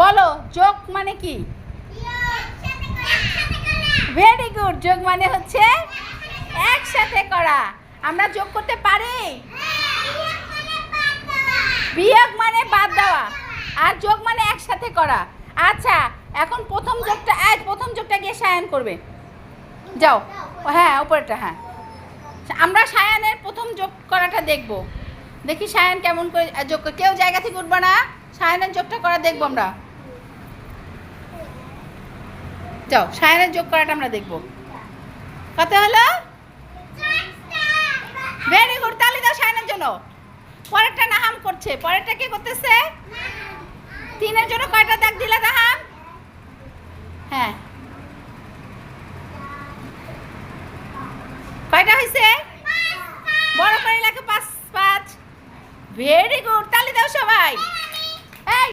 বলো যোগ মানে কি? ভেরি গুড যোগ মানে হচ্ছে একসাথে করা। আমরা যোগ করতে পারি? বিয়োগ মানে বাদ দেওয়া। আর যোগ মানে একসাথে করা। আচ্ছা এখন প্রথম যোগটা এক প্রথম যোগটা গিয়ে সায়ন করবে। যাও। হ্যাঁ উপরটা হ্যাঁ। আমরা সায়ানের প্রথম যোগ করাটা দেখব। দেখি সায়ান কেমন করে যোগ কেউ জায়গা থেকে উঠবে না। সায়ানের যোগটা করা দেখব আমরা। যাও সায়নের যোগ করাটা আমরা দেখব। কত হলো? ভেরি গুড তালি দাও সায়নের জন্য। পরেরটা নাহাম করছে। পরেরটা কি করতেছে? তিনের জন্য কয়টা দাগ দিলা নাহাম? হ্যাঁ। কয়টা হয়েছে বড় করে লাগে পাঁচ পাঁচ। Very good